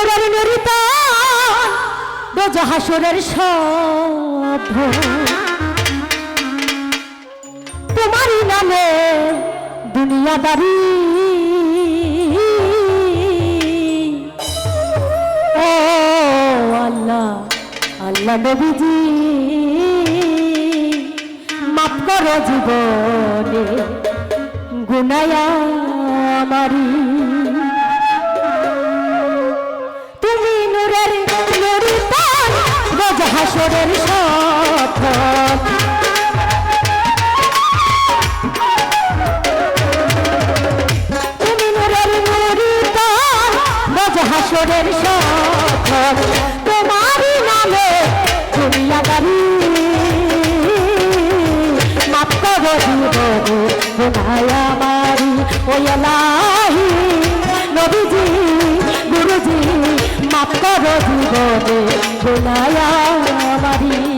মোরার নরিতান বোঝা হাসুরের সভ্য তোমারই নামে দুনিয়াদারি ও আল্লাহ আল্লাহ নবীজি, মাফ করো জীবনে গুনায়া আমারি। সোনায় আমারি ওই এলাহি নবীজি গুরুজি মাপ করো জীবনে সোনায় আমারি।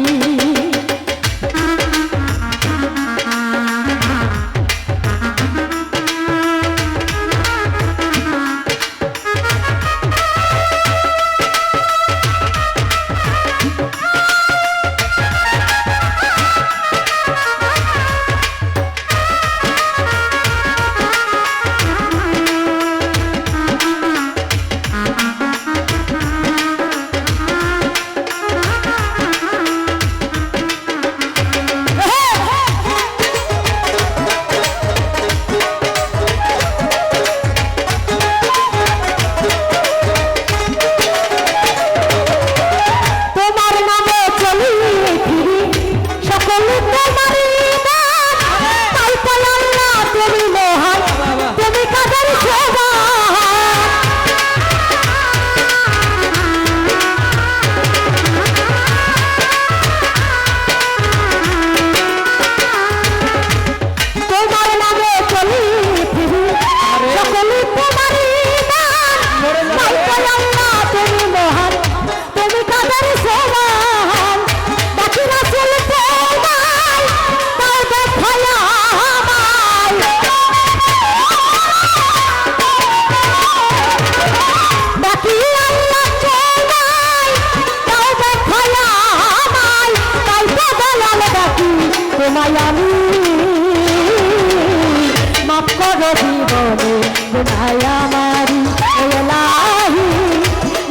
নবী বলে গুনাই আমারি এলাহি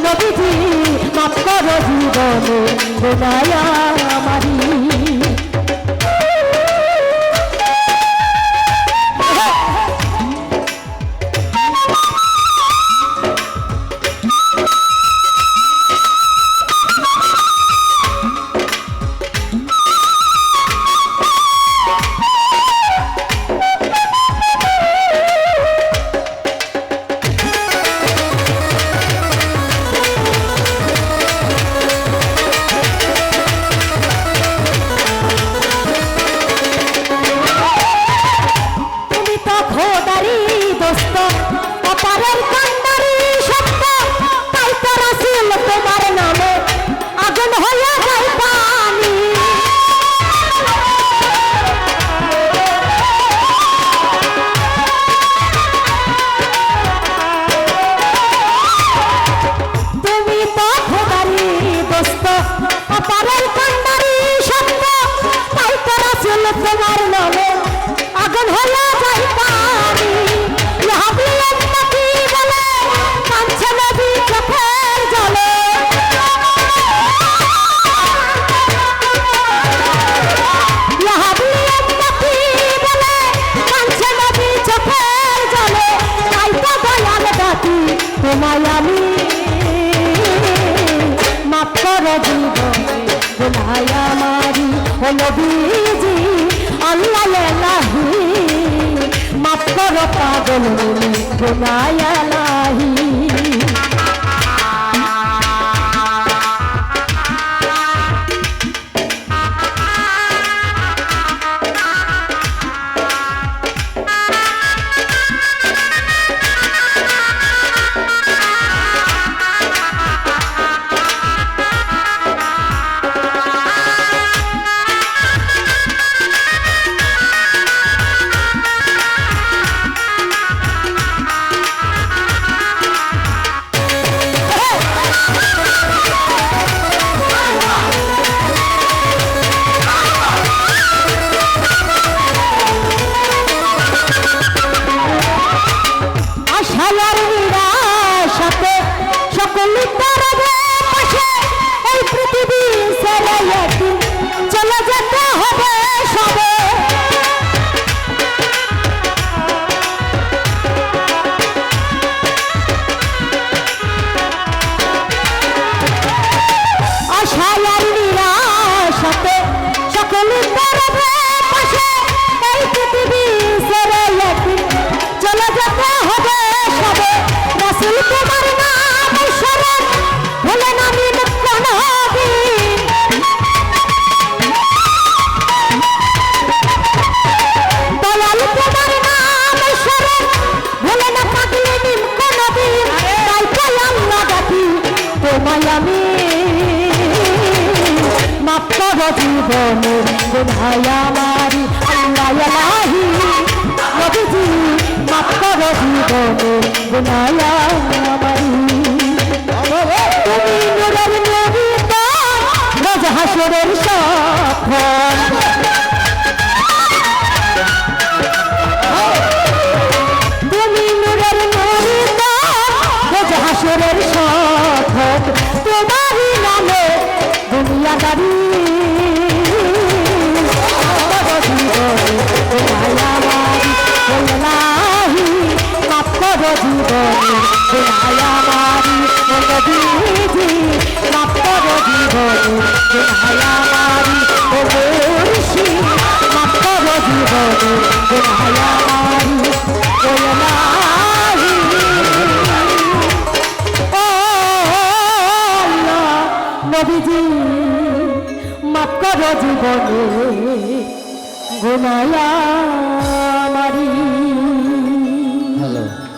নবীজি মাফ করো জীবনে গুনাই বলো রে গোলায়ালা বাবা জীবনে কোথায় আমারি আল্লাহ আলাহি নবীজি মাফ করো জীবনে গুনাহ আমারি তুমি জীবনে গুনায়া